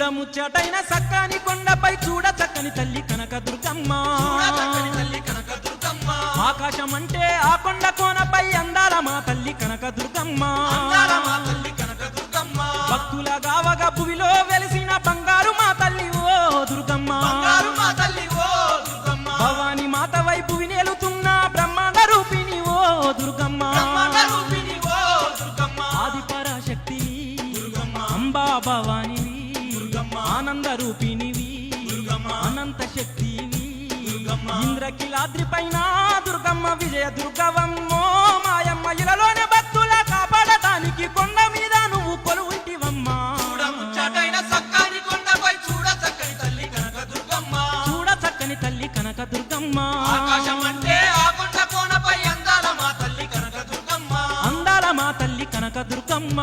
చూడముచ్చటైన సక్కాని కొండపై చూడ చక్కని తల్లి కనక దుర్గమ్మ. ఆకాశం అంటే ఆ కొండ కోనపై అందాల మా తల్లి కనక దుర్గమ్మ. భక్తుల గావగా భువిలో వెలిసిన బంగారు మా తల్లి ఓ దుర్గమ్మ. భవాని మాత వైపు వినేలుతున్న బ్రహ్మాండ రూపిణి ఓ దుర్గమ్మ. ఆది దుర్గమ్మ. అంబా దుర్గమ్మ ఆనంద రూపిణివి అనంత శక్తివి ఇంద్రకిలాద్రి పైన దుర్గమ్మ విజయ దుర్గవమ్మో మాయమ్మ ఇలలోని భక్తుల కాపాడటానికి కొండ మీద నువ్వు కొలువుంటివమ్మా. చూడ చక్కని తల్లి కనక దుర్గమ్మ. అందాల మా తల్లి కనక దుర్గమ్మ.